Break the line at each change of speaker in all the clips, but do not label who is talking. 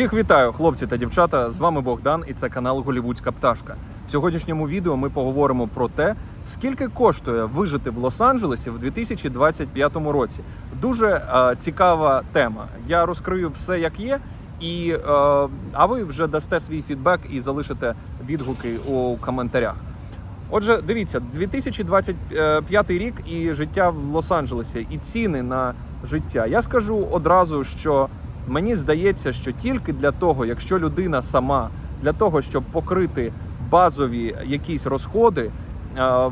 Усіх вітаю, хлопці та дівчата. З вами Богдан, і це канал Голівудська пташка. В сьогоднішньому відео ми поговоримо про те, скільки коштує вижити в Лос-Анджелесі в 2025 році. Дуже е, цікава тема. Я розкрию все як є. І е, а ви вже дасте свій фідбек і залишите відгуки у коментарях. Отже, дивіться, 2025 рік і життя в Лос-Анджелесі, і ціни на життя. Я скажу одразу, що мені здається, що тільки для того, якщо людина сама для того, щоб покрити базові якісь розходи, е,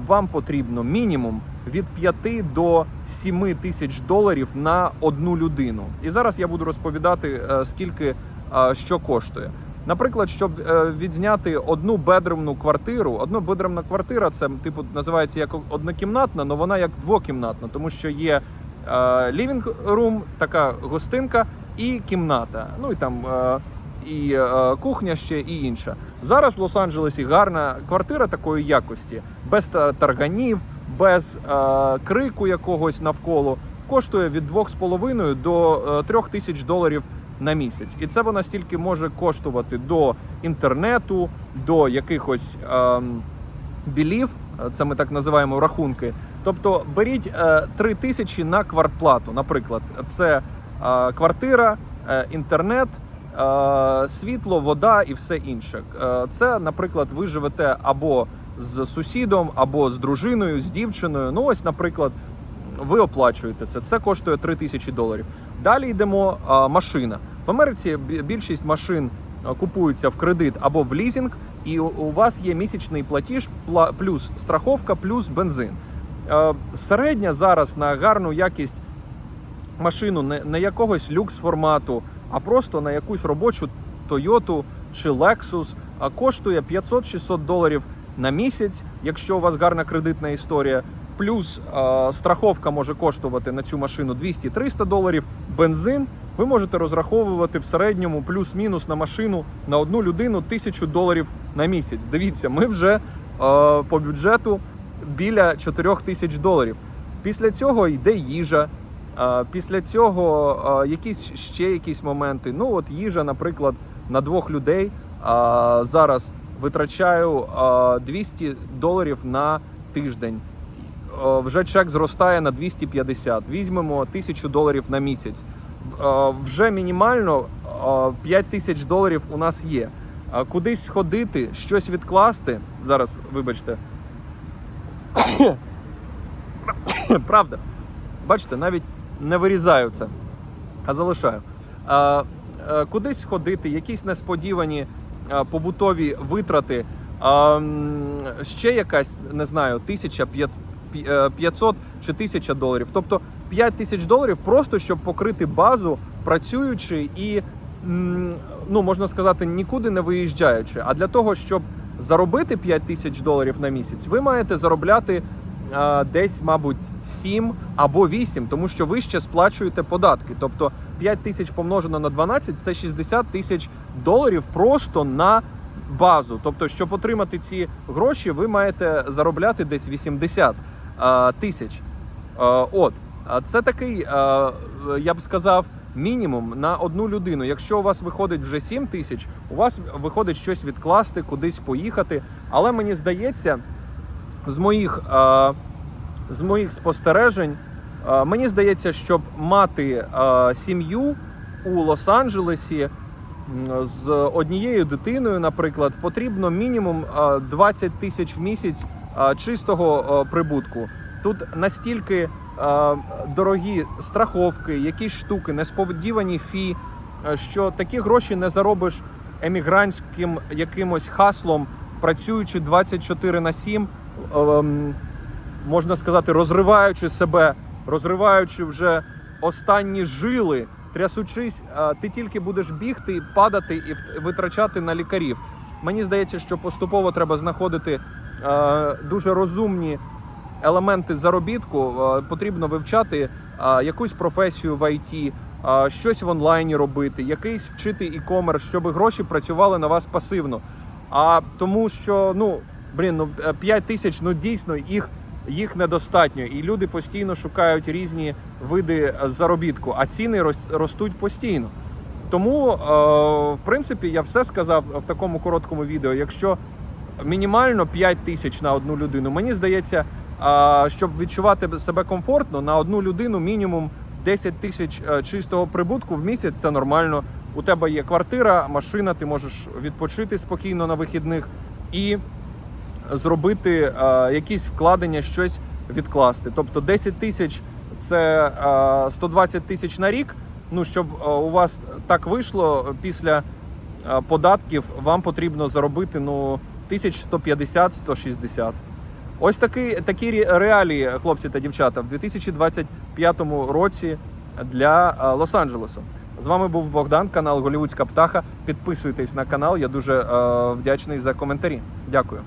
вам потрібно мінімум від 5 до 7 тисяч доларів на одну людину. І зараз я буду розповідати, е, скільки е, що коштує. Наприклад, щоб відзняти одну бедромну квартиру, одна бедромна квартира це типу називається як однокімнатна, але вона як двокімнатна, тому що є лівінг рум, така гостинка і кімната. Ну і там е, і е, кухня ще і інша. Зараз в Лос-Анджелесі гарна квартира такої якості, без тарганів, без е, крику якогось навколо. Коштує від 2,5 до е, 3 тисяч доларів на місяць. І це вона стільки може коштувати до інтернету, до якихось ем, білів, е, це ми так називаємо рахунки. Тобто беріть е, 3 тисячі на квартплату. Наприклад, це е, квартира, е, інтернет, е, світло, вода і все інше. Е, Це, наприклад, ви живете або з сусідом, або з дружиною, з дівчиною. Ну, ось, наприклад, ви оплачуєте це. Це коштує 3 тисячі доларів. Далі йдемо а, машина. В Америці більшість машин купуються в кредит або в лізинг, і у, вас є місячний платіж, пла- плюс страховка, плюс бензин. Е, Середня зараз на гарну якість машину не, не якогось люкс формату, а просто на якусь робочу Toyota чи Lexus коштує 500-600 доларів на місяць, якщо у вас гарна кредитна історія. Плюс е, страховка може коштувати на цю машину 200-300 доларів. Бензин ви можете розраховувати в середньому плюс-мінус на машину на одну людину 1000 доларів на місяць. Дивіться, ми вже е, по бюджету біля 4 тисяч доларів. Після цього йде їжа. е, Після цього е, якісь ще якісь моменти. Ну от їжа, наприклад, на двох людей е, зараз витрачаю е, 200 доларів на тиждень. Вже чек зростає на 250. Візьмемо 1000 доларів на місяць. Вже мінімально 5 тисяч доларів у нас є. Кудись сходити, щось відкласти. Зараз, вибачте. Правда. Бачите, навіть не вирізаю це, а залишаю. Е, кудись ходити, якісь несподівані побутові витрати. Ще якась, не знаю, тисяча, п'ят- пі- е, 500 чи тисяча доларів. Тобто 5 тисяч доларів просто щоб покрити базу, працюючи і, ну можна сказати, нікуди не виїжджаючи. А для того, щоб заробити 5 тисяч доларів на місяць, ви маєте заробляти а, десь, мабуть, 7 або 8, тому що ви ще сплачуєте податки. Тобто 5 тисяч помножено на 12 це 60 тисяч доларів просто на базу. Тобто, щоб отримати ці гроші, ви маєте заробляти десь 80 а, тисяч. А, От, це такий, а, я б сказав, мінімум на одну людину. Якщо у вас виходить вже 7 тисяч, у вас виходить щось відкласти, кудись поїхати. Але мені здається, з моїх, е, з моїх спостережень, е, мені здається, щоб мати е, сім'ю у Лос-Анджелесі з однією дитиною, наприклад, потрібно мінімум е, 20 тисяч в місяць е, чистого е, прибутку. Тут настільки е, дорогі страховки, якісь штуки, несподівані фі, е, що такі гроші не заробиш емігрантським якимось хаслом, працюючи 24 на 7, ем, можна сказати, розриваючи себе, розриваючи вже останні жили, трясучись, е, ти тільки будеш бігти, падати і витрачати на лікарів. Мені здається, що поступово треба знаходити е, дуже розумні елементи заробітку. Е, Потрібно вивчати е, якусь професію в IT, е, щось в онлайні робити, якийсь вчити і-комерс, щоб гроші працювали на вас пасивно. А тому, що ну блін, ну 5 тисяч, ну дійсно їх. Їх недостатньо, і люди постійно шукають різні види заробітку, а ціни ростуть постійно. Тому, е, в принципі, я все сказав в такому короткому відео. Якщо мінімально 5 тисяч на одну людину, мені здається, щоб відчувати себе комфортно, на одну людину мінімум 10 тисяч е, чистого прибутку в місяць це нормально. У тебе є квартира, машина, ти можеш відпочити спокійно на вихідних і зробити е, якісь вкладення, щось відкласти. Тобто 10 тисяч це е, 120 тисяч на рік. Ну, щоб е, у вас так вийшло після е, податків, вам потрібно заробити ну, 1150-160. Ось такі, такі реалії, хлопці та дівчата, в 2025 році для е, Лос-Анджелесу. З вами був Богдан, канал Голівудська Птаха. Підписуйтесь на канал. Я дуже е, вдячний за коментарі. Дякую.